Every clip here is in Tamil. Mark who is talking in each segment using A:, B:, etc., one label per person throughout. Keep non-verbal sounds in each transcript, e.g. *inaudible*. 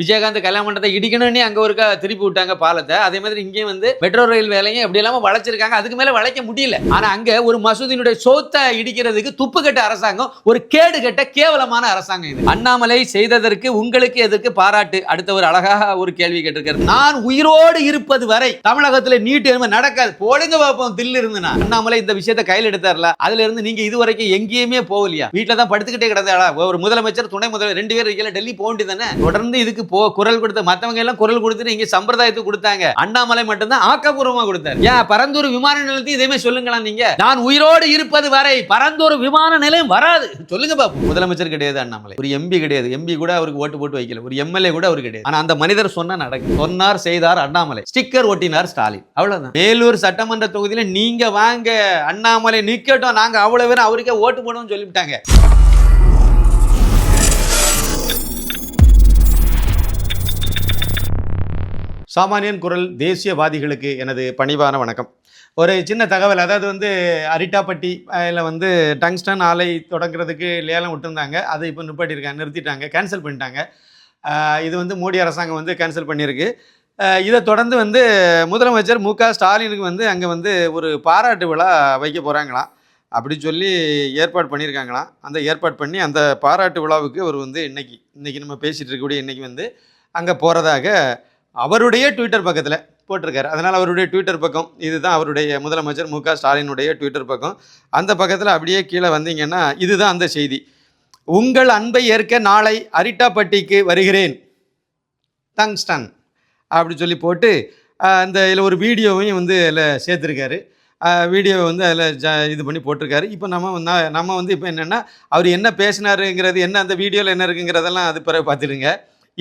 A: விஜயகாந்த் கல்யாண மண்டபத்தை இடிக்கணும்னே அங்க ஒருக்கா திருப்பி விட்டாங்க பாலத்தை. அதே மாதிரி இங்கேயும் வந்து மெட்ரோ ரயில் வேலையும் எப்படி இல்லாம வளைச்சிருக்காங்க. அதுக்கு மேல வளைக்க முடியல. ஆனா அங்க ஒரு மசூதியினுடைய சோத்தை இடிக்கிறதுக்கு துப்பு கட்ட அரசாங்கம் ஒரு கேடு கட்ட கேவலமான அரசாங்கம் இது. அண்ணாமலை செய்ததற்கு உங்களுக்கு எதற்கு பாராட்டு? அடுத்த ஒரு அழகாக ஒரு கேள்வி கேட்டிருக்காரு. நான் உயிரோடு இருப்பது வரை தமிழகத்துல நீட் எருமை நடக்காது. போடுங்க பார்ப்போம் தில்லு இருந்துனா அண்ணாமலை இந்த விஷயத்தை கையில் எடுத்தார்ல. அதுல இருந்து நீங்க இது வரைக்கும் எங்கேயுமே போகலையா? வீட்டுல தான் படுத்துக்கிட்டே கிடந்தாடா ஒரு முதலமைச்சர் துணை முதல்வர் ரெண்டு பேர் இருக்கல டெல்லி போக வேண்டியதானே தொடர்ந்து இதுக்கு போ குரல் கொடுத்த மத்தவங்க எல்லாம் குரல் கொடுத்துட்டு இங்கே சம்பிரதாயத்துக்கு கொடுத்தாங்க. அண்ணாமலை மட்டும்தான் ஆக்கப்பூர்வமா கொடுத்தார். ஏன்? பரந்தூர் விமான நிலையத்தையும் இதே மாதிரி சொல்லுங்களா நீங்க. நான் உயிரோடு இருப்பது வரை பரந்தூர் விமான நிலையம் வராது. சொல்லுங்க பாப்போம் முதலமைச்சர் கிடையாது அண்ணாமலை. ஒரு எம்பி கிடையாது. எம்பி கூட அவருக்கு ஓட்டு போட்டு வைக்கல. ஒரு எம்எல்ஏ கூட அவர் கிடையாது. ஆனா அந்த மனிதர் சொன்னா நடக்கும். சொன்னார் செய்தார் அண்ணாமலை. ஸ்டிக்கர் ஒட்டினார் ஸ்டாலின். அவ்வளவுதான். வேலூர் சட்டமன்ற தொகுதியில நீங்க வாங்க. அண்ணாமலை நிக்கட்டும். நாங்க அவ்வளவு பேரும் அவருக்கே ஓட்டு போடுவோம்னு சொல்லிவிட்டாங்க. சாமானியன் குரல் தேசியவாதிகளுக்கு எனது பணிவான வணக்கம். ஒரு சின்ன தகவல் அதாவது வந்து அரிட்டாப்பட்டி அதில் வந்து டங்ஸ்டன் ஆலை தொடங்குறதுக்கு லேலம் விட்டுருந்தாங்க. அதை இப்போ நிப்பாட்டியிருக்காங்க நிறுத்திட்டாங்க கேன்சல் பண்ணிட்டாங்க. இது வந்து மோடி அரசாங்கம் வந்து கேன்சல் பண்ணியிருக்கு. இதை தொடர்ந்து வந்து முதலமைச்சர் மு க ஸ்டாலினுக்கு வந்து அங்கே வந்து ஒரு பாராட்டு விழா வைக்க போகிறாங்களாம் அப்படி சொல்லி ஏற்பாடு பண்ணியிருக்காங்களாம். அந்த ஏற்பாடு பண்ணி அந்த பாராட்டு விழாவுக்கு அவர் வந்து இன்னைக்கு இன்னைக்கு நம்ம பேசிகிட்டு இருக்கக்கூடிய இன்றைக்கி வந்து அங்கே போகிறதாக அவருடைய ட்விட்டர் பக்கத்தில் போட்டிருக்காரு. அதனால் அவருடைய ட்விட்டர் பக்கம் இதுதான் அவருடைய முதலமைச்சர் மு க ஸ்டாலினுடைய ட்விட்டர் பக்கம். அந்த பக்கத்தில் அப்படியே கீழே வந்தீங்கன்னா இதுதான் அந்த செய்தி. உங்கள் அன்பை ஏற்க நாளை அரிட்டாப்பட்டிக்கு வருகிறேன். டங்ஸ்டன் அப்படி சொல்லி போட்டு அந்த இதில் ஒரு வீடியோவையும் வந்து அதில் சேர்த்துருக்காரு. வீடியோவை வந்து அதில் ஜ இது பண்ணி போட்டிருக்காரு. இப்போ நம்ம நம்ம வந்து இப்போ என்னென்னா அவர் என்ன பேசினாருங்கிறது என்ன அந்த வீடியோவில் என்ன இருக்குங்கிறதெல்லாம் அது பிறகு பார்த்துடுங்க.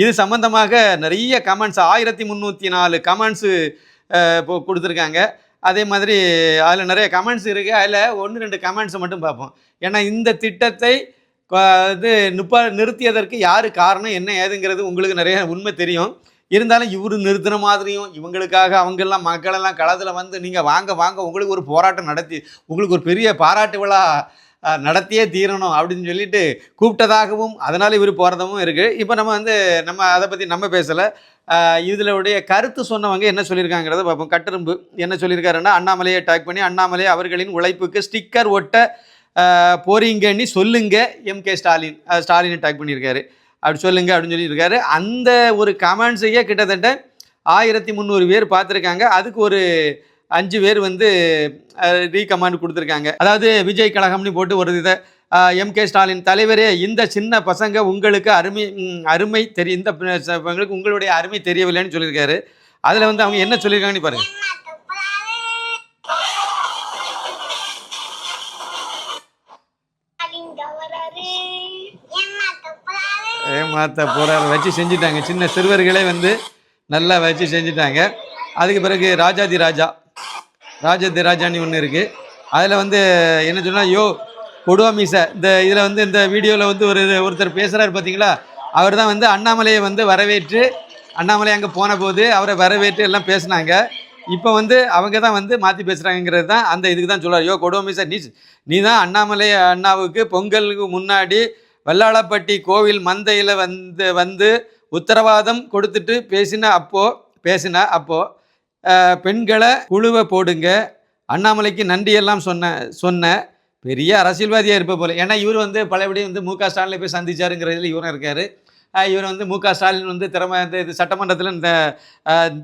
A: இது சம்பந்தமாக நிறைய கமெண்ட்ஸ் ஆயிரத்தி முந்நூற்றி நாலு கமெண்ட்ஸு இப்போ கொடுத்துருக்காங்க. அதே மாதிரி அதில் நிறைய கமெண்ட்ஸ் இருக்குது அதில் ஒன்று ரெண்டு கமெண்ட்ஸை மட்டும் பார்ப்போம். ஏன்னா இந்த திட்டத்தை இது நிப்பா நிறுத்தியதற்கு யார் காரணம் என்ன ஏதுங்கிறது உங்களுக்கு நிறைய உண்மை தெரியும். இருந்தாலும் இவர் நிறுத்தின மாதிரியும் இவங்களுக்காக அவங்கெல்லாம் மக்களெல்லாம் களத்தில் வந்து நீங்கள் வாங்க வாங்க உங்களுக்கு ஒரு போராட்டம் நடத்தி உங்களுக்கு ஒரு பெரிய பாராட்டு விழா நடத்தியே தீரணும் அப்படின்னு சொல்லிட்டு கூப்பிட்டதாகவும் அதனால் இவர் போகிறதும் இருக்குது இப்போ நம்ம வந்து நம்ம அதை பற்றி நம்ம பேசலை. இதில் உடைய கருத்து சொன்னவங்க என்ன சொல்லியிருக்காங்கிறத பார்ப்போம். கட்டரும்பு என்ன சொல்லியிருக்காருன்னா அண்ணாமலையை டாக் பண்ணி அண்ணாமலை அவர்களின் உழைப்புக்கு ஸ்டிக்கர் ஒட்ட போறீங்கன்னு சொல்லுங்க எம். கே. ஸ்டாலின். ஸ்டாலினை டாக் பண்ணியிருக்காரு. அப்படி சொல்லுங்க அப்படின்னு சொல்லியிருக்காரு. அந்த ஒரு கமெண்ட்ஸையே கிட்டத்தட்ட ஆயிரத்தி முந்நூறு பேர் பார்த்துருக்காங்க. அதுக்கு ஒரு அஞ்சு பேர் வந்து ரீகமாண்ட் கொடுத்துருக்காங்க. அதாவது விஜய் கழகம்னு போட்டு ஒரு இதை எம் கே ஸ்டாலின் தலைவரே இந்த சின்ன பசங்க உங்களுக்கு அருமை அருமை தெரிய இந்த பசங்களுக்கு உங்களுடைய அருமை தெரியவில்லைன்னு சொல்லியிருக்காரு. அதில் வந்து அவங்க என்ன சொல்லியிருக்காங்கன்னு பாருங்க. ஏமாத்த போறாரு. வச்சு செஞ்சுட்டாங்க. சின்ன சிறுவர்களே வந்து நல்லா வச்சு செஞ்சுட்டாங்க. அதுக்கு பிறகு ராஜாதி ராஜா. ராஜாதி ராஜான்னு ஒன்று இருக்குது அதில் வந்து என்ன சொன்னால் யோ கொடுவா மீசை இந்த இதில் வந்து இந்த வீடியோவில் வந்து ஒரு ஒருத்தர் பேசுகிறாரு பார்த்தீங்களா அவர் தான் வந்து அண்ணாமலையை வந்து வரவேற்று அண்ணாமலை அங்கே போன போது அவரை வரவேற்று எல்லாம் பேசுனாங்க. இப்போ வந்து அவங்க தான் வந்து மாற்றி பேசுகிறாங்கிறது தான் அந்த இதுக்கு தான் சொல்கிறார் யோ கொடுவா மீசை நீ நீ தான் அண்ணாமலை அண்ணாவுக்கு பொங்கலுக்கு முன்னாடி வல்லாளப்பட்டி கோவில் மந்தையில் வந்து வந்து உத்தரவாதம் கொடுத்துட்டு பேசின அப்போது பேசின அப்போது பெண்களை குழுவை போடுங்க. அண்ணாமலைக்கு நன்றியெல்லாம் சொன்ன சொன்ன பெரிய அரசியல்வாதியாக இருப்ப போல. ஏன்னா இவர் வந்து பழையபடி வந்து மு க. ஸ்டாலினை போய் சந்திச்சாருங்கிறதுல இவரும் இருக்கார். இவர் வந்து மு க. ஸ்டாலின் வந்து திறமை இந்த இது சட்டமன்றத்தில் இந்த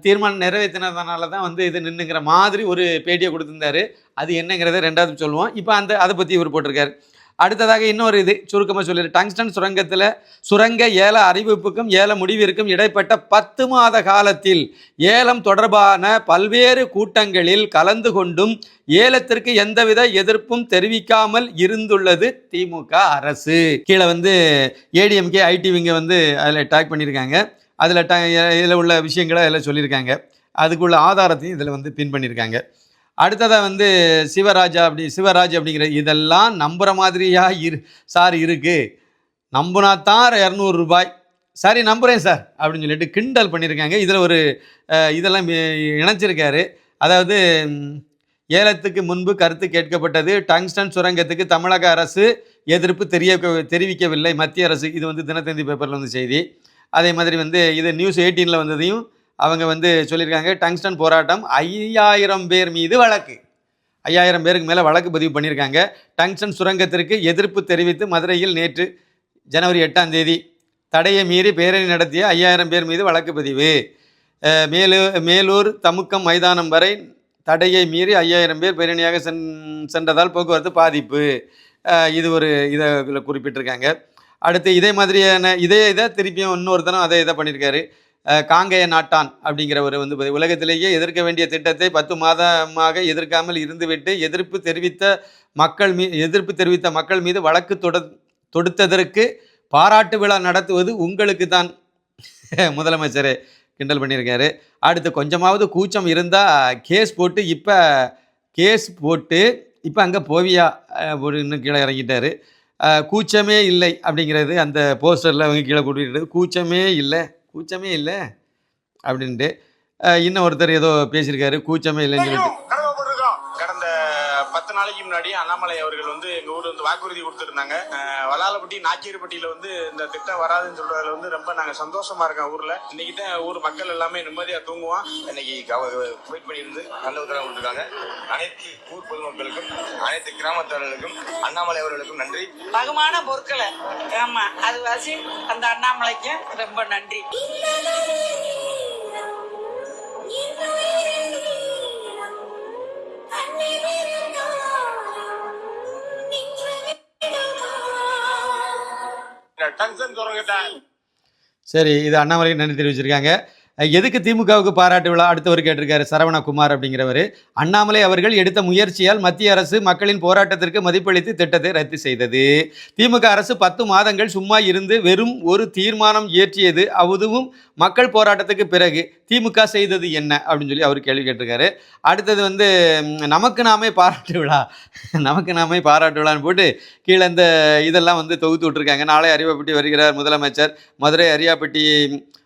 A: தீர்மானம் நிறைவேற்றினதுனால தான் வந்து இது நின்றுங்கிற மாதிரி ஒரு பேட்டியை கொடுத்துருந்தாரு. அது என்னங்கிறத ரெண்டாவது சொல்லுவோம். இப்போ அந்த அதை பற்றி இவர் போட்டிருக்காரு. அடுத்ததாக இன்னொரு இது சுருக்கமாக சொல்லிடு. டங்ஸ்டன் சுரங்கத்தில் சுரங்க ஏல அறிவிப்புக்கும் ஏல முடிவிற்கும் இடைப்பட்ட பத்து மாத காலத்தில் ஏலம் தொடர்பான பல்வேறு கூட்டங்களில் கலந்து கொண்டும் ஏலத்திற்கு எந்தவித எதிர்ப்பும் தெரிவிக்காமல் இருந்துள்ளது திமுக அரசு. கீழே வந்து ஏடிஎம்கே ஐடிவிங்க வந்து அதில் டேக் பண்ணியிருக்காங்க அதில் ட இதில் உள்ள விஷயங்களை அதில் சொல்லியிருக்காங்க அதுக்குள்ள ஆதாரத்தையும் இதில் வந்து பின் பண்ணியிருக்காங்க அடுத்ததாக வந்து சிவராஜா அப்படி சிவராஜ் அப்படிங்கிற இதெல்லாம் நம்புகிற மாதிரியா இரு சார் இருக்குது நம்புனா தான் இரநூறு ரூபாய். சரி நம்புகிறேன் சார் அப்படின்னு சொல்லிட்டு கிண்டல் பண்ணியிருக்காங்க இதில் ஒரு இதெல்லாம் இணைச்சிருக்காரு. அதாவது ஏலத்துக்கு முன்பு கருத்து கேட்கப்பட்டது டங்ஸ்டன் சுரங்கத்துக்கு தமிழக அரசு எதிர்ப்பு தெரிய தெரிவிக்கவில்லை. மத்திய அரசு இது வந்து தினத்தந்தி பேப்பரில் வந்து செய்தி. அதே மாதிரி வந்து இது நியூஸ் எயிட்டீனில் வந்ததையும் அவங்க வந்து சொல்லியிருக்காங்க டங்ஸ்டன் போராட்டம் ஐயாயிரம் பேர் மீது வழக்கு. ஐயாயிரம் பேருக்கு மேலே வழக்கு பதிவு பண்ணியிருக்காங்க. டங்ஸ்டன் சுரங்கத்திற்கு எதிர்ப்பு தெரிவித்து மதுரையில் நேற்று ஜனவரி எட்டாம் தேதி தடையை மீறி பேரணி நடத்திய ஐயாயிரம் பேர் மீது வழக்கு பதிவு. மேலூர் மேலூர் தமுக்கம் மைதானம் வரை தடையை மீறி ஐயாயிரம் பேர் பேரணியாக சென் சென்றதால் போக்குவரத்து பாதிப்பு. இது ஒரு இதை இதில் குறிப்பிட்டிருக்காங்க. அடுத்து இதே மாதிரியான இதே இதை திருப்பியும் இன்னொருத்தனும் அதே இதை பண்ணியிருக்காரு. காங்கேய நாட்டான் அப்படிங்கிறவர் வந்து உலகத்திலேயே எதிர்க்க வேண்டிய திட்டத்தை பத்து மாதமாக எதிர்க்காமல் இருந்துவிட்டு எதிர்ப்பு தெரிவித்த மக்கள் மீ எதிர்ப்பு தெரிவித்த மக்கள் மீது வழக்கு தொட தொடுத்ததற்கு பாராட்டு விழா நடத்துவது உங்களுக்கு தான். *laughs* முதலமைச்சர் கிண்டல் பண்ணியிருக்காரு. அடுத்து கொஞ்சமாவது கூச்சம் இருந்தால் கேஸ் போட்டு இப்போ கேஸ் போட்டு இப்போ அங்கே போவியா? ஒரு இன்னும் கீழே இறங்கிட்டாரு. கூச்சமே இல்லை அப்படிங்கிறது அந்த போஸ்டரில் அவங்க கீழே கூட்டிட்டு கூச்சமே இல்லை. கூச்சமே இல்லை அப்படின்ட்டு. இன்னும் ஒருத்தர் ஏதோ பேசியிருக்காரு கூச்சமே இல்லைன்னு சொல்லிட்டு.
B: கடந்த பத்து நாளைக்கு முன்னாடி அண்ணாமலை அவர்கள் வந்து எங்க ஊர் வந்து வாக்குறுதி கொடுத்திருந்தாங்க. அஹ் நாச்சியர்பட்டியில வந்து இந்த திட்டம் வராதுன்னு சொல்றதுல வந்து ரொம்ப நாங்க சந்தோஷமா இருக்கோம் ஊர்ல. இன்னைக்கு தான் ஊர் மக்கள் எல்லாமே நிம்மதியா தூங்குவோம்
C: இன்னைக்கு வெயிட் பண்ணியிருந்து நல்ல உத்தரவு கொடுத்துருக்காங்க. அனைத்து ஊர் பொதுமக்களுக்கும் அனைத்து கிராமத்தவர்களுக்கும் அண்ணாமலை அவர்களுக்கும் நன்றி.
D: பகுமான பொருட்களை. ஆமா அது வாசி அந்த அண்ணாமலைக்கு ரொம்ப நன்றி.
A: சரி இது அண்ணாமலைக்கு நன்றி தெரிவிச்சிருக்காங்க. எதுக்கு திமுகவுக்கு பாராட்டு விழா? அடுத்தவர் கேட்டிருக்காரு சரவணகுமார் அப்படிங்கிறவர். அண்ணாமலை அவர்கள் எடுத்த முயற்சியால் மத்திய அரசு மக்களின் போராட்டத்திற்கு மதிப்பளித்து திட்டத்தை ரத்து செய்தது. திமுக அரசு பத்து மாதங்கள் சும்மா இருந்து வெறும் ஒரு தீர்மானம் இயற்றியது. அதுவும் மக்கள் போராட்டத்துக்கு பிறகு. திமுக செய்தது என்ன? அப்படின்னு சொல்லி அவர் கேள்வி கேட்டிருக்காரு. அடுத்தது வந்து நமக்கு நாமே பாராட்டு விழா. நமக்கு நாமே பாராட்டு விழான்னு போட்டு கீழே இந்த இதெல்லாம் வந்து தொகுத்து விட்டுருக்காங்க. நாளை அறிவாப்பட்டி வருகிறார் முதலமைச்சர். மதுரை அரியாப்பட்டி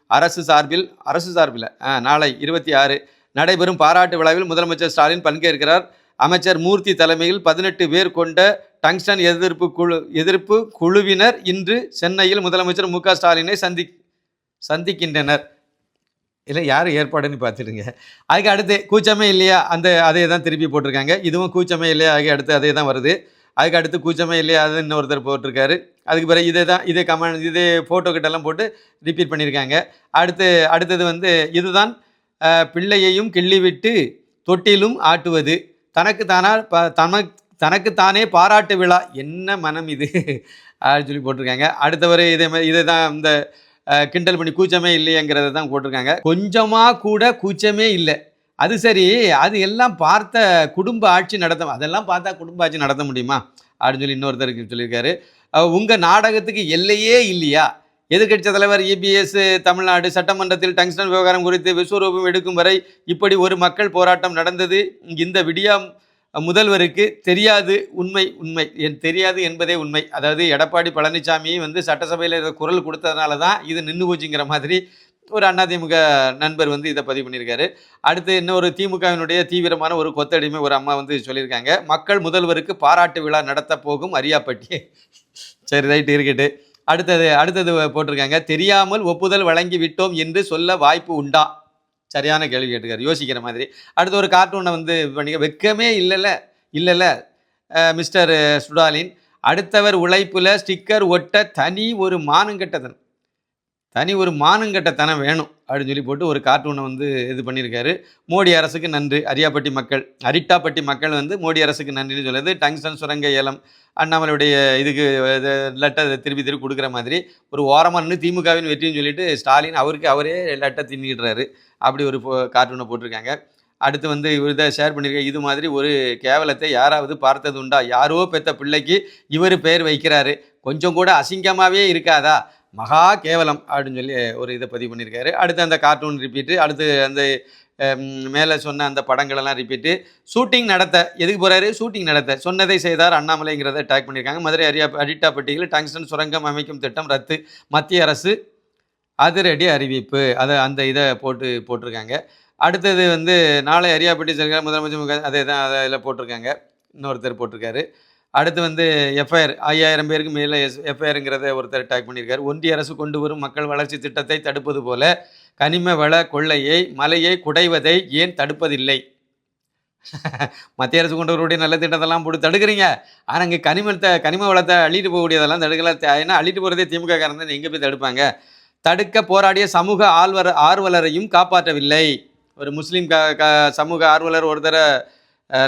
A: அரசு சார்பில் அரசு சார்பில் ஆ, நாளை இருபத்தி ஆறு நடைபெறும் பாராட்டு விழாவில் முதலமைச்சர் ஸ்டாலின் பங்கேற்கிறார். அமைச்சர் மூர்த்தி தலைமையில் பதினெட்டு பேர் கொண்ட டங்ஸ்டன் எதிர்ப்பு குழு எதிர்ப்பு குழுவினர் இன்று சென்னையில் முதலமைச்சர் மு ஸ்டாலினை சந்தி சந்திக்கின்றனர். இல்லை யார் ஏற்பாடுன்னு பார்த்துடுங்க. அதுக்கு அடுத்து கூச்சமே இல்லையா? அந்த அதே தான் திருப்பி போட்டிருக்காங்க. இதுவும் கூச்சமே இல்லையா? அதுக்கு அடுத்து அதே தான் வருது. அதுக்கு அடுத்து கூச்சமே இல்லையா? அது இன்னொருத்தர் போட்டிருக்காரு. அதுக்கு பிறகு இதே தான் இதே கமெண்ட் இதே ஃபோட்டோ கிட்டெல்லாம் போட்டு ரிப்பீட் பண்ணியிருக்காங்க அடுத்து அடுத்தது வந்து இதுதான் பிள்ளையையும் கிள்ளிவிட்டு தொட்டிலும் ஆட்டுவது. தனக்கு தானா ப தனக் தனக்குத்தானே பாராட்டு விழா. என்ன மனம் இது? *laughs* அப்படின்னு சொல்லி போட்டிருக்காங்க. அடுத்தவர் இதே மாதிரி இதே தான் இந்த கிண்டல் பண்ணி கூச்சமே இல்லையங்கிறத தான் போட்டிருக்காங்க. கொஞ்சமாக கூட கூச்சமே இல்லை. அது சரி அது எல்லாம் பார்த்த குடும்ப ஆட்சி நடத்த அதெல்லாம் பார்த்தா குடும்ப ஆட்சி நடத்த முடியுமா? அப்படின்னு சொல்லி இன்னொருத்தருக்கு சொல்லியிருக்காரு. உங்கள் நாடகத்துக்கு எல்லையே இல்லையா? எதிர்க்கட்சி தலைவர் இபிஎஸ் தமிழ்நாடு சட்டமன்றத்தில் டங்ஸ்டன் விவகாரம் குறித்து விஸ்வரூபம் எடுக்கும் வரை இப்படி ஒரு மக்கள் போராட்டம் நடந்தது. இந்த விடியா முதல்வருக்கு தெரியாது உண்மை உண்மை. என் தெரியாது என்பதே உண்மை. அதாவது எடப்பாடி பழனிசாமி வந்து சட்டசபையில் இதை குரல் கொடுத்ததுனால தான் இது நின்று போச்சுங்கிற மாதிரி ஒரு அதிமுக நண்பர் வந்து இதை பதிவு பண்ணியிருக்காரு. அடுத்து இன்னொரு திமுகவினுடைய தீவிரமான ஒரு கொத்தடிமை ஒரு அம்மா வந்து சொல்லியிருக்காங்க. மக்கள் முதல்வருக்கு பாராட்டு விழா நடத்த போகும் அரியாப்பட்டி. சரி ரைட்டு இருக்கட்டு. அடுத்தது அடுத்தது போட்டிருக்காங்க. தெரியாமல் ஒப்புதல் வழங்கி விட்டோம் என்று சொல்ல வாய்ப்பு உண்டா? சரியான கேள்வி கேட்டுக்காரு யோசிக்கிற மாதிரி. அடுத்து ஒரு கார்ட்டூனை வந்து பண்ணிக்க. வெக்கமே இல்லைல்ல. இல்லைல்ல. மிஸ்டர் சுடாலின். அடுத்தவர் உழைப்பில் ஸ்டிக்கர் ஒட்ட தனி ஒரு மானங்கெட்டதன் தனி ஒரு மானங்கட்டத்தனம் வேணும் அப்படின்னு சொல்லி போட்டு ஒரு கார்ட்டூனை வந்து இது பண்ணியிருக்காரு. மோடி அரசுக்கு நன்றி. அரியாப்பட்டி மக்கள் அரிட்டாப்பட்டி மக்கள் வந்து மோடி அரசுக்கு நன்றின்னு சொல்லுது. டங்ஸ்டன் சுரங்க ஏலம் அண்ணாமலையுடைய இதுக்கு லெட்டர் திருப்பி திருப்பி கொடுக்குற மாதிரி ஒரு ஓரமாக நின்று திமுகவின் வெற்றின்னு சொல்லிட்டு ஸ்டாலின் அவருக்கு அவரே லெட்டர் தின்னிடுறாரு. அப்படி ஒரு கார்ட்டூனை போட்டிருக்காங்க. அடுத்து வந்து இவர் இதை ஷேர் பண்ணியிருக்க இது மாதிரி ஒரு கேவலத்தை யாராவது பார்த்தது உண்டா? யாரோ பெற்ற பிள்ளைக்கு இவர் பெயர் வைக்கிறாரு. கொஞ்சம் கூட அசிங்கமாகவே இருக்காதா? மகா கேவலம் அப்படின்னு சொல்லி ஒரு இதை பதிவு பண்ணியிருக்காரு. அடுத்து அந்த கார்ட்டூன் ரிப்பீட்டு அடுத்து அந்த மேலே சொன்ன அந்த படங்களெல்லாம் ரிப்பீட்டு ஷூட்டிங் நடத்த எதுக்கு போகிறாரு ஷூட்டிங் நடத்த. சொன்னதை செய்தார் அண்ணாமலைங்கிறத டேக் பண்ணியிருக்காங்க. மதுரை அரியா அடிட்டாப்பட்டியில் டங்ஸ்டன் சுரங்கம் அமைக்கும் திட்டம் ரத்து. மத்திய அரசு அதிரடி அறிவிப்பு. அதை அந்த இதை போட்டு போட்டிருக்காங்க. அடுத்தது வந்து நாளை அரியாப்பட்டி செல்கிற முதலமைச்சர் அதே தான் அதில் போட்டிருக்காங்க. இன்னொருத்தர் போட்டிருக்காரு. அடுத்து வந்து எஃப்ஐஆர் ஐயாயிரம் பேருக்கு மேலே எஸ் எஃப்ஐஆருங்கிறத ஒருத்தர் டேக் பண்ணியிருக்காரு. ஒன்றிய அரசு கொண்டு வரும் மக்கள் வளர்ச்சி திட்டத்தை தடுப்பது போல கனிம வள கொள்ளையை மலையை குடைவதை ஏன் தடுப்பதில்லை? *laughs* மத்திய அரசு கொண்டு வரக்கூடிய நல்ல திட்டத்தெல்லாம் போட்டு தடுக்கிறீங்க. ஆனால் இங்கே கனிமத்தை கனிம வளத்தை அள்ளிட்டு போகக்கூடியதெல்லாம் தடுக்கல. ஏன்னா அள்ளிட்டு போகிறதே திமுக காரன் எங்கே போய் தடுப்பாங்க? தடுக்க போராடிய சமூக ஆழ்வர ஆர்வலரையும் காப்பாற்றவில்லை. ஒரு முஸ்லீம் க க சமூக ஆர்வலர் ஒருத்தரை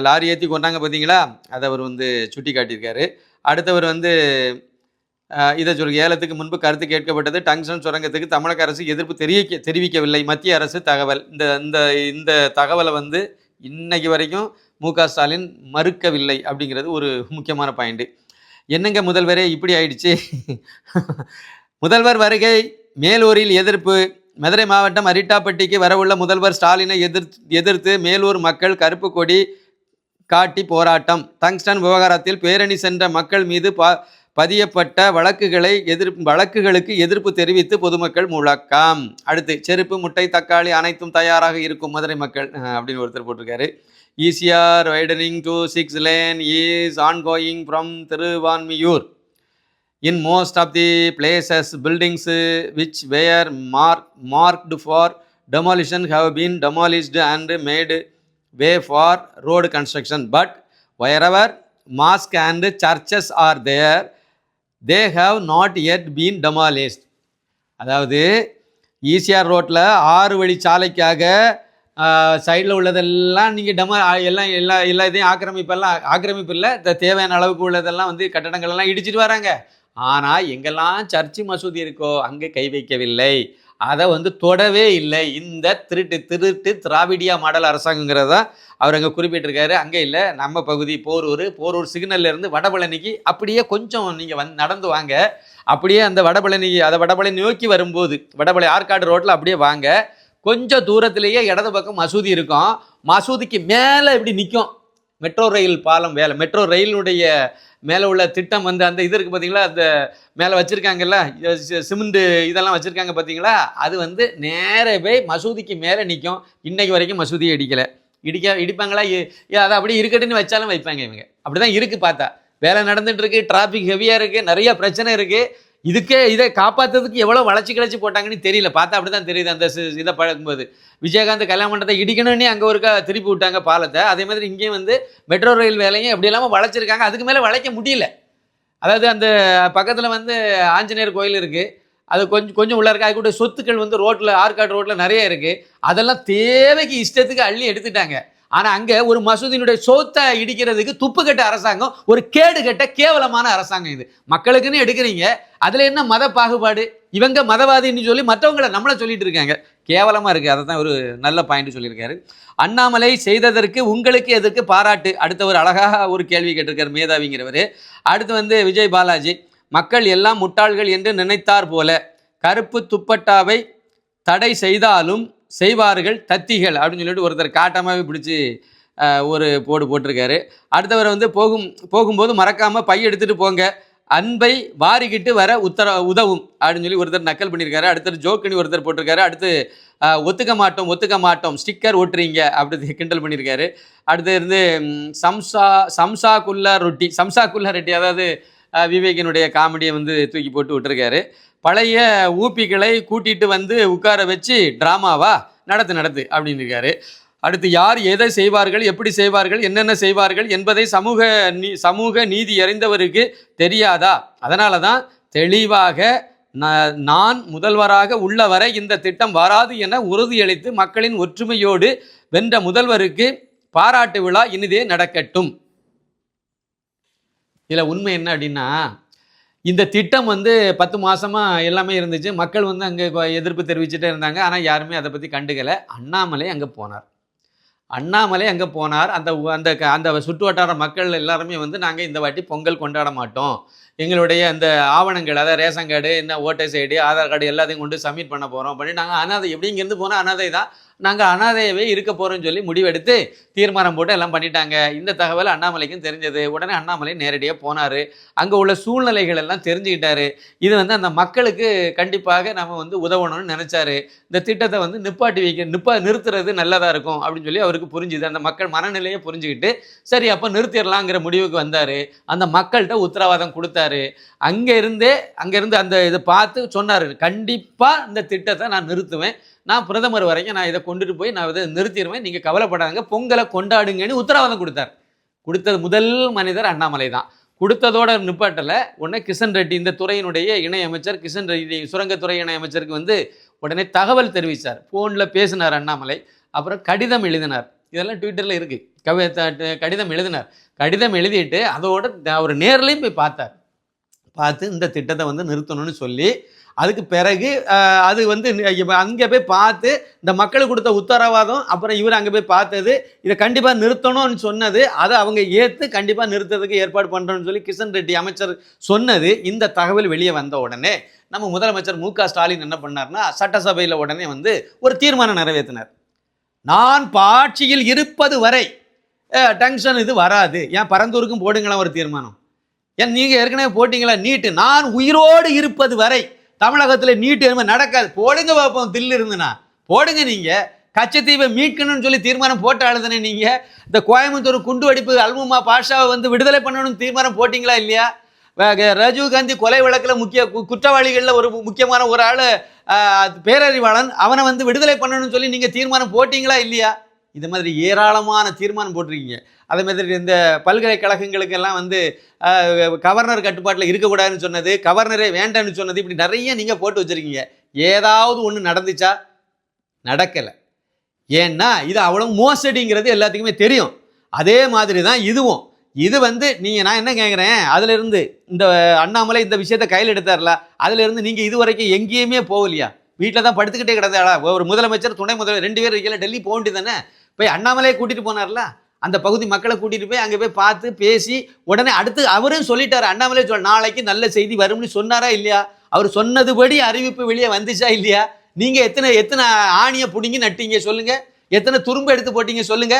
A: லாரி ஏற்றி கொண்டாங்க பார்த்தீங்களா அதை அவர் வந்து சுட்டி காட்டியிருக்காரு. அடுத்தவர் வந்து இதை சொல்ற ஏலத்துக்கு முன்பு கருத்து கேட்கப்பட்டது டங்ஸ்டன் சுரங்கத்துக்கு தமிழக அரசு எதிர்ப்பு தெரிவிக்க தெரிவிக்கவில்லை. மத்திய அரசு தகவல் இந்த இந்த இந்த தகவலை வந்து இன்னைக்கு வரைக்கும் மு க ஸ்டாலின் மறுக்கவில்லை அப்படிங்கிறது ஒரு முக்கியமான பாயிண்ட்டு என்னங்க முதல்வரே இப்படி ஆயிடுச்சு? முதல்வர் வருகை மேலூரில் எதிர்ப்பு. மதுரை மாவட்டம் அரிட்டாப்பட்டிக்கு வரவுள்ள முதல்வர் ஸ்டாலினை எதிர்த்து எதிர்த்து மேலூர் மக்கள் கருப்பு கொடி காட்டி போராட்டம். தங்ஸ்டன் விவகாரத்தில் பேரணி சென்ற மக்கள் மீது பா பதியப்பட்ட வழக்குகளை எதிர் வழக்குகளுக்கு எதிர்ப்பு தெரிவித்து பொதுமக்கள் முழக்கம். அடுத்து செருப்பு முட்டை தக்காளி அனைத்தும் தயாராக இருக்கும் மதுரை மக்கள். அப்படின்னு ஒருத்தர் போட்டிருக்காரு. ECR widening to six lane is ongoing from Thiruvanmiyur. In most of the places buildings which were mark marked for demolition have been demolished and made way for road construction but wherever mosque and churches are there they they not yet been been அதாவது ஈசிஆர் ரோட்டில் ஆறு வழி சாலைக்காக சைடில் உள்ளதெல்லாம் நீங்கள் டெமா எல்லாம் எல்லா எல்லா இதையும் ஆக்கிரமிப்பெல்லாம் ஆக்கிரமிப்பு இல்லை. இந்த தேவையான அளவுக்கு உள்ளதெல்லாம் வந்து கட்டடங்கள் எல்லாம் இடிச்சிட்டு வராங்க. ஆனால் எங்கெல்லாம் சர்ச்சு மசூதி இருக்கோ அங்கே கை வைக்கவில்லை. அதை வந்து தொடவே இல்லை. இந்த திருட்டு திருட்டு திராவிடியா மாடல் அரசாங்கங்கிறத அவர் அங்கே குறிப்பிட்டிருக்காரு. அங்கே இல்லை நம்ம பகுதி போரூர் போரூர் சிக்னல்ல இருந்து வடபழனிக்கு அப்படியே கொஞ்சம் நீங்கள் வந் நடந்து வாங்க. அப்படியே அந்த வடபழனி அதை வடபழனி நோக்கி வரும்போது வடபழனி ஆற்காடு ரோட்டில் அப்படியே வாங்க. கொஞ்சம் தூரத்திலேயே இடது பக்கம் மசூதி இருக்கும். மசூதிக்கு மேலே இப்படி நிற்கும் மெட்ரோ ரயில் பாலம் வேலை. மெட்ரோ ரயிலுடைய மேலே உள்ள திட்டம் வந்து அந்த இது இருக்குது பார்த்தீங்களா அந்த மேலே வச்சுருக்காங்கல்ல சிமெண்ட்டு இதெல்லாம் வச்சுருக்காங்க பார்த்தீங்களா அது வந்து நேரே போய் மசூதிக்கு மேலே நிற்கும் இன்றைக்கு வரைக்கும் மசூதியை இடிக்கலை. இடிக்க இடிப்பாங்களா? அதை அப்படியே இருக்கட்டுன்னு வச்சாலும் வைப்பாங்க இவங்க. அப்படி தான் இருக்குது பார்த்தா. வேலை நடந்துகிட்டு இருக்கு டிராஃபிக் ஹெவியாக இருக்குது நிறைய பிரச்சனை இருக்குது இதுக்கே இதை காப்பாற்றுறதுக்கு எவ்வளோ வளர்ச்சி கிளச்சி போட்டாங்கன்னு தெரியல. பார்த்தா அப்படி தான் தெரியுது அந்த இதை பழகும்போது விஜயகாந்த் கல்யாண மண்டத்தை இடிக்கணும்னே அங்கே ஒருக்கா திருப்பி விட்டாங்க பாலத்தை. அதே மாதிரி இங்கேயும் வந்து மெட்ரோ ரயில் வேலையும் எப்படி இல்லாமல் வளைச்சிருக்காங்க அதுக்கு மேலே வளைக்க முடியல. அதாவது அந்த பக்கத்தில் வந்து ஆஞ்சநேயர் கோயில் இருக்குது அது கொஞ்சம் கொஞ்சம் உள்ள இருக்கு. அதுக்கூட சொத்துக்கள் வந்து ரோட்டில் ஆற்காடு ரோட்டில் நிறைய இருக்குது அதெல்லாம் தேவைக்கு இஷ்டத்துக்கு அள்ளி எடுத்துட்டாங்க. ஆனால் அங்கே ஒரு மசூதியினுடைய சொத்தை இடிக்கிறதுக்கு துப்பு கட்ட அரசாங்கம் ஒரு கேடு கட்ட கேவலமான அரசாங்கம் இது. மக்களுக்குன்னு எடுக்கிறீங்க அதில் என்ன மத பாகுபாடு? இவங்க மதவாதின்னு சொல்லி மற்றவங்கள நம்மளை சொல்லிட்டு இருக்காங்க. கேவலமாக இருக்குது அதை தான் ஒரு நல்ல பாயிண்ட் சொல்லியிருக்காரு. அண்ணாமலை செய்ததற்கு உங்களுக்கு எதற்கு பாராட்டு? அடுத்த ஒரு அழகாக ஒரு கேள்வி கேட்டிருக்காரு மேதாவிங்கிறவர். அடுத்து வந்து விஜய் பாலாஜி மக்கள் எல்லாம் முட்டாள்கள் என்று நினைத்தார் போல கருப்பு துப்பட்டாவை தடை செய்தாலும் செய்வார்கள் தத்திகள் அப்படின்னு சொல்லிட்டு ஒருத்தர் காட்டமாகவே பிடிச்சி ஒரு போடு போட்டிருக்காரு. அடுத்தவர் வந்து போகும் போகும்போது மறக்காமல் பை எடுத்துகிட்டு போங்க. அன்பை வாரிக்கிட்டு வர உத்தர உதவும் அப்படின்னு சொல்லி ஒருத்தர் நக்கல் பண்ணியிருக்காரு அடுத்தர் ஜோக்கனி ஒருத்தர் போட்டிருக்காரு. அடுத்து ஒத்துக்க மாட்டோம் ஒத்துக்க மாட்டோம் ஸ்டிக்கர் ஓட்டுறீங்க அப்படி கிண்டல் பண்ணியிருக்காரு அடுத்து இருந்து சம்சா சம்சா குல்லா ரொட்டி சம்சா குல்லா ரொட்டி அதாவது விவேகினுடைய காமெடியை வந்து தூக்கி போட்டு விட்டுருக்காரு. பழைய ஊப்பிகளை கூட்டிட்டு வந்து உட்கார வச்சு ட்ராமாவா? நடத்து நடத்து அப்படின்னு இருக்காரு. அடுத்து யார் எதை செய்வார்கள்? எப்படி செய்வார்கள்? என்னென்ன செய்வார்கள்? என்பதை சமூக நீ சமூக நீதி அறிந்தவருக்கு தெரியாதா? அதனால தான் தெளிவாக நான் முதல்வராக உள்ள வரை இந்த திட்டம் வராது என உறுதியளித்து மக்களின் ஒற்றுமையோடு வென்ற முதல்வருக்கு பாராட்டு விழா இனிதே நடக்கட்டும். இதில் உண்மை என்ன அப்படின்னா இந்த திட்டம் வந்து பத்து மாதமாக எல்லாமே இருந்துச்சு. மக்கள் வந்து அங்கே எதிர்ப்பு தெரிவிச்சுட்டே இருந்தாங்க. ஆனால் யாருமே அதை பற்றி கண்டுக்கலை. அண்ணாமலை அங்கே போனார். அண்ணாமலை அங்கே போனார். அந்த அந்த க- அந்த சுற்று வட்டார மக்கள் எல்லாருமே வந்து நாங்கள் இந்த வாட்டி பொங்கல் கொண்டாட மாட்டோம். எங்களுடைய அந்த ஆவணங்கள் அதாவது ரேஷன் கார்டு என்ன ஓட்டர்ஸ் ஐடி ஆதார் கார்டு எல்லாத்தையும் கொண்டு சப்மிட் பண்ண போகிறோம் பண்ணி நாங்கள் அனாதை எப்படி இங்கேருந்து போனால் அனாதை தான். நாங்கள் அனாதையவே இருக்க போகிறோம்னு சொல்லி முடிவெடுத்து தீர்மானம் போட்டு எல்லாம் பண்ணிட்டாங்க. இந்த தகவல் அண்ணாமலைக்கும் தெரிஞ்சது. உடனே அண்ணாமலை நேரடியாக போனார். அங்கே உள்ள சூழ்நிலைகள் எல்லாம் தெரிஞ்சுக்கிட்டாரு. இது வந்து அந்த மக்களுக்கு கண்டிப்பாக நம்ம வந்து உதவணும்னு நினச்சாரு. இந்த திட்டத்தை வந்து நிப்பாட்டி வைக்க நிப்பா நிறுத்துறது நல்லதாக இருக்கும் அப்படின்னு சொல்லி அவருக்கு புரிஞ்சுது. அந்த மக்கள் மனநிலையை புரிஞ்சுக்கிட்டு சரி அப்போ நிறுத்திடலாங்கிற முடிவுக்கு வந்தார். அந்த மக்கள்கிட்ட உத்தரவாதம் கொடுத்தாரு. அங்கே இருந்தே அங்கேருந்து அந்த இதை பார்த்து சொன்னார். கண்டிப்பாக இந்த திட்டத்தை நான் நிறுத்துவேன். நான் பிரதமர் வரைக்கும் நான் இதை கொண்டுட்டு போய் நான் இதை நிறுத்திடுவேன். நீங்கள் கவலைப்படாதுங்க. பொங்கலை கொண்டாடுங்கன்னு உத்தரவாதம் கொடுத்தார். கொடுத்தது முதல் மனிதர் அண்ணாமலை தான். கொடுத்ததோட நிப்பாட்டில் உடனே கிஷன் ரெட்டி இந்த துறையினுடைய இணையமைச்சர் கிஷன் ரெட்டி சுரங்கத்துறை இணையமைச்சருக்கு வந்து உடனே தகவல் தெரிவித்தார் ஃபோனில் பேசினார் அண்ணாமலை. அப்புறம் கடிதம் எழுதினார். இதெல்லாம் ட்விட்டரில் இருக்குது கவி கடிதம் எழுதினார். கடிதம் எழுதிட்டு அதோட அவர் நேர்லேயும் போய் பார்த்தார். பார்த்து இந்த திட்டத்தை வந்து நிறுத்தணும்னு சொல்லி அதுக்கு பிறகு அது வந்து அங்கே போய் பார்த்து இந்த மக்களுக்கு கொடுத்த உத்தரவாதம் அப்புறம் இவர் அங்கே போய் பார்த்தது இதை கண்டிப்பாக நிறுத்தணும்னு சொன்னது அதை அவங்க ஏற்று கண்டிப்பாக நிறுத்துறதுக்கு ஏற்பாடு பண்ணுறோன்னு சொல்லி கிஷன் ரெட்டி அமைச்சர் சொன்னது இந்த தகவல் வெளியே வந்த உடனே நம்ம முதலமைச்சர் மு க ஸ்டாலின் என்ன பண்ணார்னா சட்டசபையில் உடனே வந்து ஒரு தீர்மானம் நிறைவேற்றினார் நான் பாட்சியில் இருப்பது வரை டங்ஷன் இது வராது. ஏன் பரந்தூருக்கும் போடுங்களேன் ஒரு தீர்மானம். ஏன் நீங்கள் ஏற்கனவே போட்டிங்களா நீட்டு. நான் உயிரோடு இருப்பது வரை தமிழகத்தில் நீட்டு எதுவுமே நடக்காது. போடுங்க பார்ப்போம் தில்லு இருந்துனா போடுங்க நீங்கள் கச்சத்தீவை மீட்கணும்னு சொல்லி தீர்மானம் போட்ட ஆளுதானே நீங்கள் இந்த கோயம்புத்தூர் குண்டு வெடிப்பு அல்முமா பாஷாவை வந்து விடுதலை பண்ணணும்னு தீர்மானம் போட்டிங்களா இல்லையா? ராஜீவ் காந்தி கொலை வழக்கில் முக்கிய கு- குற்றவாளிகளில் ஒரு முக்கியமான ஒரு ஆள் பேரறிவாளன். அவனை வந்து விடுதலை பண்ணணும்னு சொல்லி நீங்கள் தீர்மானம் போட்டிங்களா இல்லையா? இது மாதிரி ஏராளமான தீர்மானம் போட்டிருக்கீங்க. அதே மாதிரி இந்த பல்கலைக்கழகங்களுக்கெல்லாம் வந்து கவர்னர் கட்டுப்பாட்டில் இருக்கக்கூடாதுன்னு சொன்னது கவர்னரே வேண்டாம்னு சொன்னது இப்படி நிறைய நீங்கள் போட்டு வச்சுருக்கீங்க. ஏதாவது ஒன்று நடந்துச்சா? நடக்கலை. ஏன்னா இது அவ்வளோ மோசடிங்கிறது எல்லாத்துக்குமே தெரியும். அதே மாதிரி தான் இதுவும். இது வந்து நீங்கள் நான் என்ன கேட்குறேன் அதிலிருந்து இந்த அண்ணாமலை இந்த விஷயத்த கையில் எடுத்தார்ல அதிலிருந்து நீங்கள் இது வரைக்கும் எங்கேயுமே போகலையா? வீட்டில் தான் படுத்துக்கிட்டே கிடந்தாளா? ஒரு முதலமைச்சர் துணை முதல்வர் ரெண்டு பேர் இருக்கல டெல்லி போக வேண்டியது தானே? போய் அண்ணாமலையை கூட்டிகிட்டு போனார்ல? அந்த பகுதி மக்களை கூட்டிகிட்டு போய் அங்கே போய் பார்த்து பேசி உடனே அடுத்து அவரும் சொல்லிட்டாரு. அண்ணாமலை சொல் நாளைக்கு நல்ல செய்தி வரும்னு சொன்னாரா இல்லையா? அவர் சொன்னதுபடி அறிவிப்பு வெளியே வந்துச்சா இல்லையா? நீங்கள் எத்தனை எத்தனை ஆணியை பிடிங்கி நட்டீங்க சொல்லுங்க. எத்தனை துரும்பு எடுத்து போட்டீங்க சொல்லுங்க.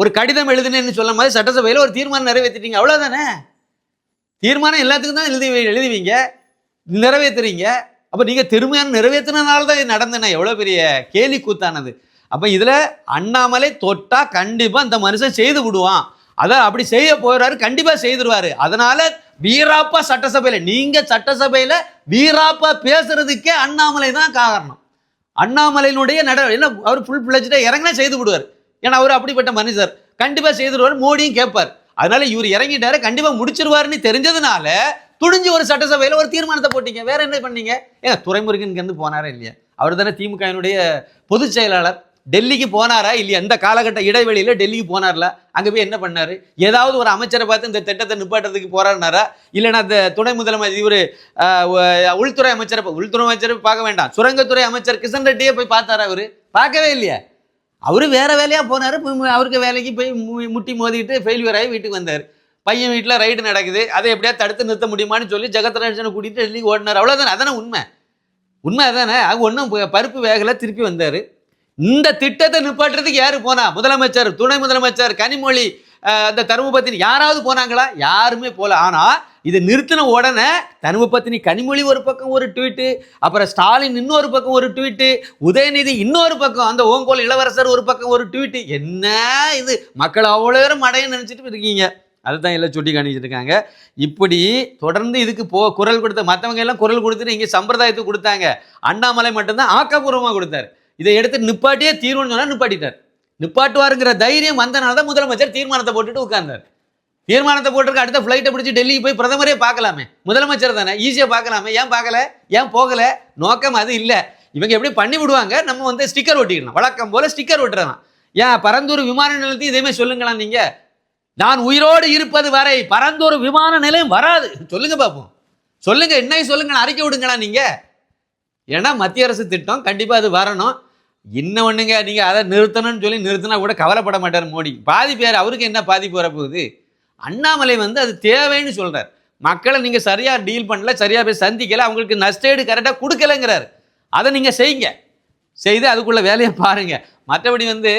A: ஒரு கடிதம் எழுதுனேன்னு சொல்ல மாதிரி சட்டசபையில் ஒரு தீர்மானம் நிறைவேற்றிட்டீங்க. அவ்வளோதானே தீர்மானம் எல்லாத்துக்கும் தான் எழுதி எழுதுவீங்க. நிறைவேற்றுறீங்க அப்போ நீங்கள் திரும்பியான நிறைவேற்றினால தான் இது நடந்தன. எவ்வளோ பெரிய கேலி கூத்தானது. அப்போ இதில் அண்ணாமலை தொட்டால் கண்டிப்பாக இந்த மனுஷன் செய்து விடுவான். அதை அப்படி செய்ய போயிடுறாரு கண்டிப்பாக செய்திருவாரு. அதனால வீராப்பா சட்டசபையில் நீங்கள் சட்டசபையில் வீராப்பா பேசுறதுக்கே அண்ணாமலை தான் காரணம். அண்ணாமலையினுடைய நட என்ன அவர் ஃபுல் பிளஜ்டாக இறங்கினா செய்து விடுவார். ஏன்னா அவர் அப்படிப்பட்ட மனுஷர் கண்டிப்பாக செய்துடுவார் மோடியும் கேட்பார். அதனால இவர் இறங்கிட்டாரு கண்டிப்பாக முடிச்சிருவாருன்னு தெரிஞ்சதுனால துணிஞ்சு ஒரு சட்டசபையில் ஒரு தீர்மானத்தை போட்டீங்க. வேற என்ன பண்ணீங்க? ஏன் துறைமுருகன் இங்கேருந்து போனாரா இல்லையா? அவர் தானே திமுகவினுடைய பொதுச் செயலாளர். டெல்லிக்கு போனாரா இல்லையா? எந்த காலகட்ட இடைவெளியில் டெல்லிக்கு போனார்ல? அங்கே போய் என்ன பண்ணார்? ஏதாவது ஒரு அமைச்சரை பார்த்து இந்த திட்டத்தை நிப்பாட்டுறதுக்கு போறாருனாரா இல்லைன்னா அந்த துணை முதலமைச்சர் இவர் உள்துறை அமைச்சரை உள்துறை அமைச்சர் பார்க்க வேண்டாம். சுரங்கத்துறை அமைச்சர் கிஷன் ரெட்டியே போய் பார்த்தாரா அவர்? பார்க்கவே இல்லையா. அவரு வேற வேலையா போனாரு. அவருக்கு வேலைக்கு போய் மு- முட்டி மோதிட்டு ஃபெயில்யூர் ஆகி வீட்டுக்கு வந்தார். பையன் வீட்டில் ரைடு நடக்குது. அதை எப்படியா தடுத்து நிறுத்த முடியுமான்னு சொல்லி ஜெகத்ராஜனை கூட்டிகிட்டு டெல்லிக்கு ஓடினார். அவ்வளோதானே அதானே உண்மை. உண்மை அதானே. அது ஒன்றும் பருப்பு வேகலை திருப்பி வந்தார். இந்த திட்டத்தை நிப்பாட்டுறதுக்கு யாரு போனா? முதலமைச்சர் துணை முதலமைச்சர் கனிமொழி அந்த தருமபத்தினி யாராவது போனாங்களா? யாருமே போல. ஆனா இதை நிறுத்தின உடனே தருமபத்தினி கனிமொழி ஒரு பக்கம் ஒரு ட்வீட்டு அப்புறம் ஸ்டாலின் இன்னொரு பக்கம் ஒரு ட்வீட்டு உதயநிதி இன்னொரு பக்கம் அந்த ஓங்கோல் இளவரசர் ஒரு பக்கம் ஒரு ட்வீட்டு என்ன இது? மக்கள் அவ்வளோ பேரும் மடையன்னு நினச்சிட்டு இருக்கீங்க. அதுதான் எல்லாம் சுட்டி காணிச்சிட்டு இருக்காங்க. இப்படி தொடர்ந்து இதுக்கு போ குரல் கொடுத்த மற்றவங்க எல்லாம் குரல் கொடுத்துட்டு இங்கே சம்பிரதாயத்துக்கு கொடுத்தாங்க. அண்ணாமலை மட்டும்தான் ஆக்கப்பூர்வமாக கொடுத்தாரு. இதை எடுத்து நிப்பாட்டியே தீர்வுன்னு சொன்னால் நிப்பாட்டிட்டார். நிப்பாட்டுவாருங்கிற தைரியம் வந்தனால தான் முதலமைச்சர் தீர்மானத்தை போட்டுட்டு உட்கார்ந்தார். தீர்மானத்தை போட்டிருக்க அடுத்த ஃப்ளைட்டை பிடிச்சி டெல்லிக்கு போய் பிரதமரே பார்க்கலாமே. முதலமைச்சர் தானே ஈஸியாக பார்க்கலாமே. ஏன் பார்க்கல? ஏன் போகல? நோக்கம் அது இல்லை. இவங்க எப்படி பண்ணி விடுவாங்க? நம்ம வந்து ஸ்டிக்கர் ஒட்டிக்கணும் வழக்கம் போல ஸ்டிக்கர் ஒட்டுறலாம். ஏன் பரந்தூர் விமான நிலையத்தையும் இதே மாதிரி சொல்லுங்களா நீங்க? நான் உயிரோடு இருப்பது வரை பரந்தூர் விமான நிலையம் வராது. சொல்லுங்க பார்ப்போம் சொல்லுங்க என்னையும் சொல்லுங்க அறிக்கை விடுங்களா நீங்க? ஏன்னா மத்திய அரசு திட்டம் கண்டிப்பாக அது வரணும். இன்னும் ஒண்ணுங்க நீங்கள் அதை நிறுத்தணும்னு சொல்லி நிறுத்தினா கூட கவலைப்பட மாட்டார் மோடி. பாதிப்பு யார் அவருக்கு என்ன பாதிப்பு வரப்போகுது அண்ணாமலை வந்து அது தேவைன்னு சொல்றார். மக்களை நீங்கள் சரியாக டீல் பண்ணல சரியாக போய் சந்திக்கல அவங்களுக்கு நஷ்டேடு கரெக்டாக கொடுக்கலங்கிறாரு. அதை நீங்கள் செய்யுங்க. செய்து அதுக்குள்ள வேலையை பாருங்க. மற்றபடி வந்து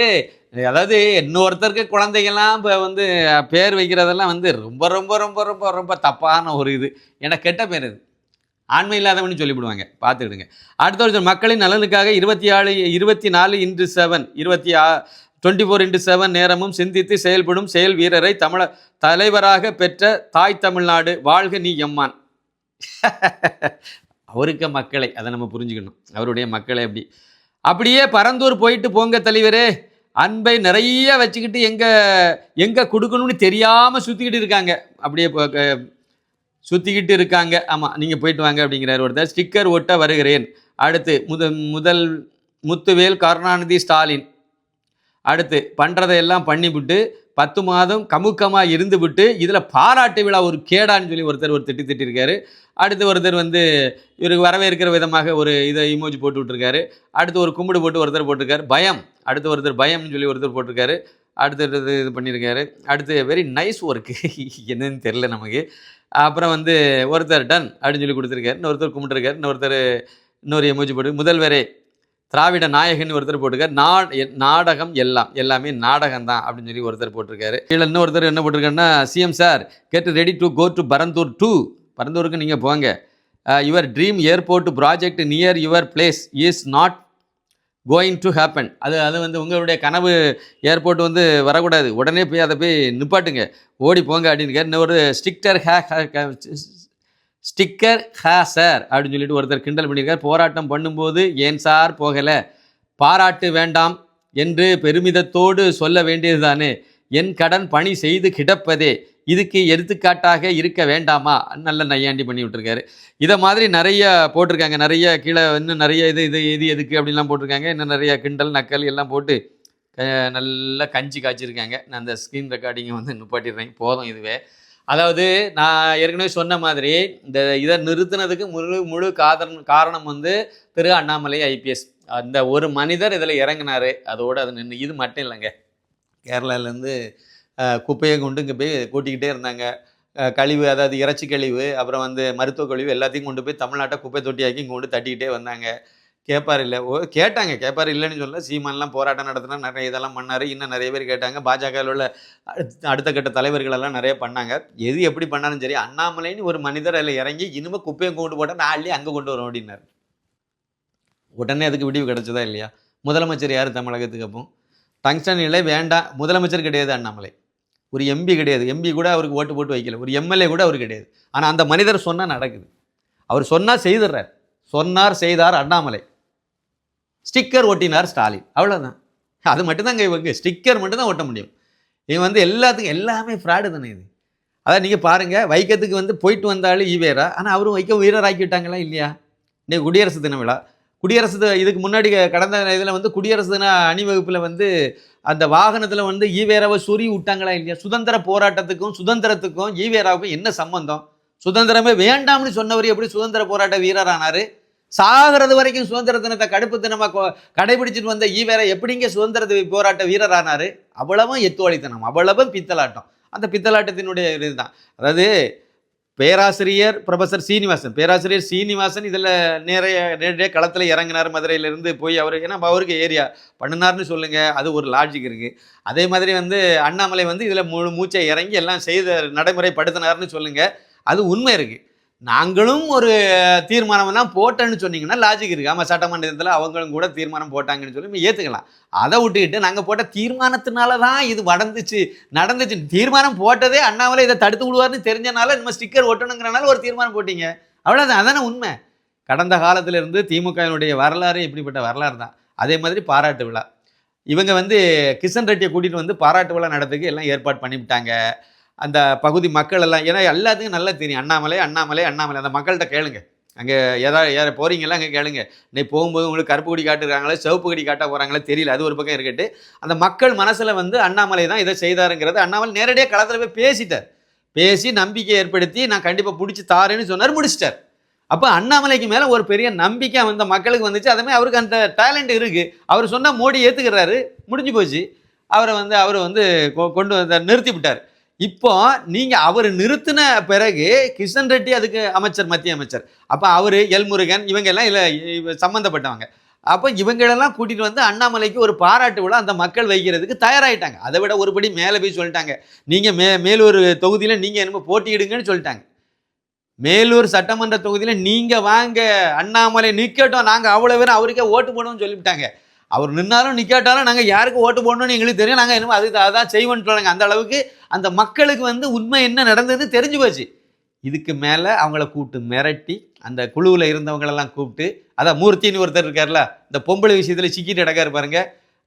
A: அதாவது இன்னொருத்தருக்கு குழந்தைகள்லாம் இப்போ வந்து பேர் வைக்கிறதெல்லாம் வந்து ரொம்ப ரொம்ப ரொம்ப ரொம்ப ரொம்ப தப்பான ஒரு இது. ஏன்னா கெட்ட பேர் இது. ஆண்மை இல்லாதவன்னு சொல்லிவிடுவாங்க. பார்த்துக்கிடுங்க. அடுத்த ஒருத்தர் மக்களின் நலனுக்காக இருபத்தி ஆறு இருபத்தி நாலு இன்று செவன் இருபத்தி ஆ டுவெண்ட்டி ஃபோர் இன்டு செவன் நேரமும் சிந்தித்து செயல்படும் செயல் வீரரை தமிழ தலைவராக பெற்ற தாய் தமிழ்நாடு வாழ்க நீ எம்மான். *laughs* அவருக்க மக்களை அதை நம்ம புரிஞ்சுக்கணும். அவருடைய மக்களை அப்படி. அப்படியே பரந்தூர் போயிட்டு போங்க தலைவரே. அன்பை நிறைய வச்சுக்கிட்டு எங்கே எங்கே கொடுக்கணும்னு தெரியாமல் சுற்றிக்கிட்டு இருக்காங்க. அப்படியே இப்போ, சுற்றிக்கிட்டு இருக்காங்க. ஆமாம் நீங்கள் போயிட்டு வாங்க அப்படிங்கிறார் ஒருத்தர். ஸ்டிக்கர் ஒட்ட வருகிறேன். அடுத்து முத முதல் முத்துவேல் கருணாநிதி ஸ்டாலின். அடுத்து பண்ணுறதையெல்லாம் பண்ணிவிட்டு பத்து மாதம் கமுக்கமாக இருந்து விட்டு இதில் பாராட்டு விழா ஒரு கேடான்னு சொல்லி ஒருத்தர் ஒரு திட்டி திட்டிருக்காரு. அடுத்து ஒருத்தர் வந்து இவருக்கு வரவேற்கிற விதமாக ஒரு இதை இமோஜி போட்டு விட்ருக்காரு அடுத்து ஒரு கும்பிடு போட்டு ஒருத்தர் போட்டிருக்காரு. பயம். அடுத்து ஒருத்தர் பயம்னு சொல்லி ஒருத்தர் போட்டிருக்காரு. அடுத்து இது பண்ணியிருக்காரு. அடுத்து வெரி நைஸ் ஒர்க்கு என்னன்னு தெரில நமக்கு. அப்புறம் வந்து ஒருத்தர் டன் அப்படின்னு சொல்லி கொடுத்துருக்காரு. இன்னொருத்தர் கும்பிட்டுருக்காரு. இன்னொருத்தர் இன்னொரு எமோஜி போட்டு முதல்வரே திராவிட நாயகன் ஒருத்தர் போட்டிருக்காரு. நா எ- நாடகம் எல்லாம் எல்லாமே நாடகம் தான் அப்படின்னு சொல்லி ஒருத்தர் போட்டிருக்காரு. கீழே இன்னொருத்தர் என்ன போட்டிருக்காருன்னா CM sir get ready to go to Parandur to பரந்தூருக்கு நீங்கள் போங்க. Your dream airport project near your place is not going to happen அது அது வந்து உங்களுடைய கனவு ஏர்போர்ட் வந்து வரக்கூடாது. உடனே போய் அதை போய் நிப்பாட்டுங்க. ஓடி போங்க அப்படின்னு இன்னொரு ஸ்டிக்டர் ஹே ஸ்டிக்கர் ஹே சார் அப்படின்னு சொல்லிட்டு ஒருத்தர் கிண்டல் பண்ணியிருக்கார். போராட்டம் பண்ணும்போது ஏன் சார் போகலை? பாராட்டு வேண்டாம் என்று பெருமிதத்தோடு சொல்ல வேண்டியதுதானே? என் கடன் பணி செய்து கிடப்பதே. இதுக்கு எடுத்துக்காட்டாக இருக்க வேண்டாமா? நல்ல நையாண்டி பண்ணி விட்டுருக்காரு. இதை மாதிரி நிறைய போட்டிருக்காங்க. நிறைய கீழே இன்னும் நிறைய இது இது இது எதுக்கு அப்படின்லாம் போட்டிருக்காங்க. இன்னும் நிறைய கிண்டல் நக்கல் எல்லாம் போட்டு நல்லா கஞ்சி காய்ச்சிருக்காங்க. நான் அந்த ஸ்க்ரீன் ரெக்கார்டிங்கை வந்து நிப்பாட்டிடுறேன். போதும் இதுவே. அதாவது நான் ஏற்கனவே சொன்ன மாதிரி இந்த இதை நிறுத்தினதுக்கு முழு முழு காதன் காரணம் வந்து திரு அண்ணாமலை ஐபிஎஸ். அந்த ஒரு மனிதர் இதில் இறங்கினார். அதோடு அது நின்று இது மட்டும் இல்லைங்க. கேரளாலேருந்து குப்பையை கொண்டு இங்கே போய் கூட்டிக்கிட்டே இருந்தாங்க. கழிவு அதாவது இறைச்சி கழிவு அப்புறம் வந்து மருத்துவ கழிவு எல்லாத்தையும் கொண்டு போய் தமிழ்நாட்டை குப்பை தொட்டியாக்கி இங்கே கொண்டு தட்டிக்கிட்டே வந்தாங்க. கேட்பார் இல்லை. ஓ கேட்டாங்க. கேட்பார் இல்லைன்னு சொல்ல சீமான்லாம் போராட்டம் நடத்தினா நிறைய இதெல்லாம் பண்ணார். இன்னும் நிறைய பேர் கேட்டாங்க. பாஜகவில் உள்ள அடுத்த அடுத்த கட்ட தலைவர்களெல்லாம் நிறைய பண்ணாங்க. எது எப்படி பண்ணாலும் சரி அண்ணாமலைன்னு ஒரு மனிதர் அதில் இறங்கி இனிமேல் குப்பையை கொண்டு போட்டால் நாளையே அங்கே கொண்டு வரும் அப்படின்னாரு. உடனே அதுக்கு விடிவு கிடச்சதா இல்லையா? முதலமைச்சர் யார் தமிழகத்துக்கு அப்போ? டங்ஸ்டன் நிலை வேண்டாம். முதலமைச்சர் கிடையாது அண்ணாமலை. ஒரு எம்பி கிடையாது. எம்பி கூட அவருக்கு ஓட்டு போட்டு வைக்கல. ஒரு எம்எல்ஏ கூட அவர் கிடையாது. ஆனால் அந்த மனிதர் சொன்னால் நடக்குது. அவர் சொன்னால் செய்துடுறார். சொன்னார் செய்தார் அண்ணாமலை. ஸ்டிக்கர் ஒட்டினார் ஸ்டாலின். அவ்வளோதான் அது மட்டும்தாங்க இவங்க. ஸ்டிக்கர் மட்டும்தான் ஒட்ட முடியும். இவன் வந்து எல்லாத்துக்கும் எல்லாமே ஃப்ராடு தானே இது. அதான் நீங்கள் பாருங்கள் வைக்கத்துக்கு வந்து போயிட்டு வந்தாலும் ஈவேரா. ஆனால் அவரும் வைக்க வீரராக்கி விட்டாங்களா இல்லையா? இன்றைக்கு குடியரசு தின விழா. குடியரசு இதுக்கு முன்னாடி கடந்த இதில் வந்து குடியரசு தின அணிவகுப்பில் வந்து அந்த வாகனத்தில் வந்து ஈவேராவை சொறி விட்டாங்களா இல்லையா? சுதந்திர போராட்டத்துக்கும் சுதந்திரத்துக்கும் ஈவேராவுக்கும் என்ன சம்பந்தம்? சுதந்திரமே வேண்டாம்னு சொன்னவர் எப்படி சுதந்திர போராட்ட வீரரானாரு சாகிறது வரைக்கும் சுதந்திர தினத்தை கடுப்பு தினமாக கடைபிடிச்சிட்டு வந்த ஈவேரா எப்படிங்க சுதந்திர போராட்ட போராட்ட ஆனார்? அவ்வளவும் எத்துவழித்தனம் அவ்வளவும் பித்தலாட்டம். அந்த பித்தலாட்டத்தினுடைய இதுதான். அதாவது பேராசிரியர் ப்ரொஃபசர் சீனிவாசன். பேராசிரியர் சீனிவாசன் இதில் நிறைய நேரடியாக களத்தில் இறங்கினார் மதுரையிலேருந்து போய் அவர் ஏன்னா அவருக்கு ஏரியா. பண்ணினார்னு சொல்லுங்கள் அது ஒரு லாஜிக் இருக்குது அதே மாதிரி வந்து அண்ணாமலை வந்து இதில் முழு மூச்சை இறங்கி எல்லாம் செய்த நடைமுறைப்படுத்தினார்னு சொல்லுங்கள் அது உண்மை இருக்குது நாங்களும் ஒரு தீர்மானம்லாம் போட்டேன்னு சொன்னீங்கன்னா லாஜிக் இருக்குது ஆமாம் சட்டமன்றத்தில் அவங்களும் கூட தீர்மானம் போட்டாங்கன்னு சொல்லி நம்ம ஏற்றுக்கலாம் அதை விட்டுக்கிட்டு நாங்கள் போட்ட தீர்மானத்தினால தான் இது வடந்துச்சு நடந்துச்சு. தீர்மானம் போட்டதே அண்ணாமலை இதை தடுத்து விடுவார்னு தெரிஞ்சனால நம்ம ஸ்டிக்கர் ஒட்டணுங்கிறனால ஒரு தீர்மானம் போட்டீங்க. அவ்வளோதான் அதானே உண்மை. கடந்த காலத்திலிருந்து திமுகவினுடைய வரலாறு இப்படிப்பட்ட வரலாறு தான். அதே மாதிரி பாராட்டு விழா. இவங்க வந்து கிஷன் ரெட்டியை கூட்டிகிட்டு வந்து பாராட்டு விழா நடத்துக்கு எல்லாம் ஏற்பாடு பண்ணிவிட்டாங்க. அந்த பகுதி மக்கள் எல்லாம் ஏன்னா எல்லாத்துக்கும் நல்லா தெரியும். அண்ணாமலை அண்ணாமலை அண்ணாமலை. அந்த மக்கள்கிட்ட கேளுங்க. அங்கே ஏதாவது ஏற போகிறீங்களா அங்கே கேளுங்க. நீ போகும்போது உங்களுக்கு கருப்பு கொடி காட்டுறாங்களே சிவப்பு கொடி காட்ட போகிறாங்களே தெரியல. அது ஒரு பக்கம் இருக்கட்டு. அந்த மக்கள் மனசில் வந்து அண்ணாமலை தான் இதை செய்தாருங்கிறது அண்ணாமலை நேரடியாக களத்தில் போய் பேசிட்டார். பேசி நம்பிக்கை ஏற்படுத்தி நான் கண்டிப்பாக பிடிச்சி தாரேன்னு சொன்னார் முடிச்சிட்டார். அப்போ அண்ணாமலைக்கு மேலே ஒரு பெரிய நம்பிக்கை வந்த மக்களுக்கு வந்துச்சு. அதுமாதிரி அவருக்கு அந்த டேலண்ட் இருக்குது அவர் சொன்னால் மோடி ஏற்றுக்கிறாரு முடிஞ்சு போச்சு. அவரை வந்து அவர் வந்து கொ- கொண்டு வந்த நிறுத்தி விட்டார் இப்போ நீங்க அவர் நிறுத்தின பிறகு கிஷன் ரெட்டி அதுக்கு அமைச்சர் மத்திய அமைச்சர். அப்ப அவரு எல்முருகன் இவங்க எல்லாம் இல்லை சம்மந்தப்பட்டவங்க அப்போ இவங்களெல்லாம் கூட்டிட்டு வந்து அண்ணாமலைக்கு ஒரு பாராட்டு விழா அந்த மக்கள் வைக்கிறதுக்கு தயாராயிட்டாங்க. அதை விட ஒருபடி மேலே போய் சொல்லிட்டாங்க. நீங்க மே மேலூர் தொகுதியில நீங்க என்னமோ போட்டியிடுங்கன்னு சொல்லிட்டாங்க. மேலூர் சட்டமன்ற தொகுதியில நீங்க வாங்க அண்ணாமலை நிக்கட்டும் நாங்க அவ்வளவு பேரும் அவருக்கே ஓட்டு போடுவோம்னு சொல்லிவிட்டாங்க. அவர் நின்னாலும் நிற்காட்டாலும் நாங்கள் யாருக்கு ஓட்டு போடணும்னு எங்களுக்கு தெரியும். நாங்கள் என்னமோ அதுக்கு அதான் செய்வோம்னு சொல்லுங்க அந்த அளவுக்கு அந்த மக்களுக்கு வந்து உண்மை என்ன நடந்தது தெரிஞ்சு போச்சு. இதுக்கு மேலே அவங்கள கூப்பிட்டு மிரட்டி அந்த குழுவில் இருந்தவங்களெல்லாம் கூப்பிட்டு அதான் மூர்த்தின்னு ஒருத்தர் இருக்கார்ல இந்த பொம்பளை விஷயத்தில் சிக்கிட்டு இடக்காரு பாருங்க.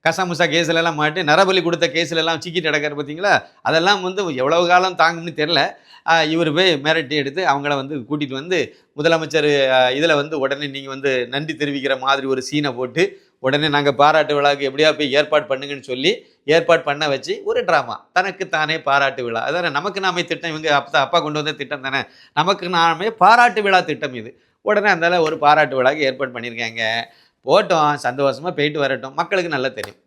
A: கசாமுசா கேஸ்லலாம் மாட்டி நரபலி கொடுத்த கேஸ்ல எல்லாம் சிக்கிட்டு இடக்காரு பார்த்தீங்களா அதெல்லாம் வந்து எவ்வளவு காலம் தாங்கும்னு தெரில இவர் போய் மிரட்டி எடுத்து அவங்கள வந்து கூட்டிகிட்டு வந்து முதலமைச்சர் இதில் வந்து உடனே நீங்கள் வந்து நன்றி தெரிவிக்கிற மாதிரி ஒரு சீனை போட்டு உடனே நாங்கள் பாராட்டு விழாவுக்கு எப்படியா போய் ஏற்பாடு பண்ணுங்கன்னு சொல்லி ஏற்பாடு பண்ண வச்சு ஒரு ட்ராமா தனக்கு தானே பாராட்டு விழா. அதான நமக்கு நாமே திட்டம் இவங்க அப்பா அப்பா கொண்டு வந்த திட்டம் தானே. நமக்கு நாமே பாராட்டு விழா திட்டம் இது. உடனே அந்தால ஒரு பாராட்டு விழாக்கு ஏற்பாடு பண்ணியிருக்காங்க. போட்டோம் சந்தோஷமாக போயிட்டு வரட்டும். மக்களுக்கு நல்லா தெரியும்.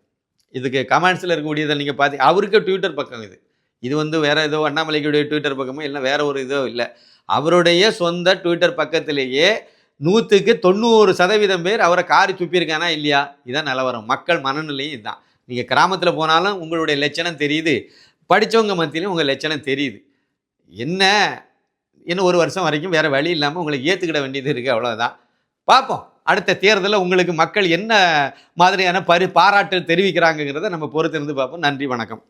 A: இதுக்கு கமெண்ட்ஸில் இருக்கக்கூடியதை நீங்கள் பார்த்து அவருக்கு ட்விட்டர் பக்கம் இது. இது வந்து வேறு ஏதோ அண்ணாமலைக்குடைய ட்விட்டர் பக்கமோ இல்லை வேற ஒரு இதோ இல்லை. அவருடைய சொந்த ட்விட்டர் பக்கத்திலேயே நூற்றுக்கு தொண்ணூறு சதவீதம் பேர் அவரை காரி துப்பியிருக்கானா இல்லையா? இதான் நிலவரம். மக்கள் மனநிலையும் இதுதான் நீங்கள் கிராமத்தில் போனாலும் உங்களுடைய லட்சணம் தெரியுது. படித்தவங்க மத்தியிலும் உங்கள் லட்சணம் தெரியுது. என்ன? இன்னும் ஒரு வருஷம் வரைக்கும் வேறு வழி இல்லாமல் உங்களை ஏற்றுக்கிட வேண்டியது இருக்குது அவ்வளோதான் பார்ப்போம் அடுத்த தேர்தலில் உங்களுக்கு மக்கள் என்ன மாதிரியான பரி பாராட்டு தெரிவிக்கிறாங்கங்கிறத நம்ம பொறுத்திருந்து பார்ப்போம் நன்றி வணக்கம்.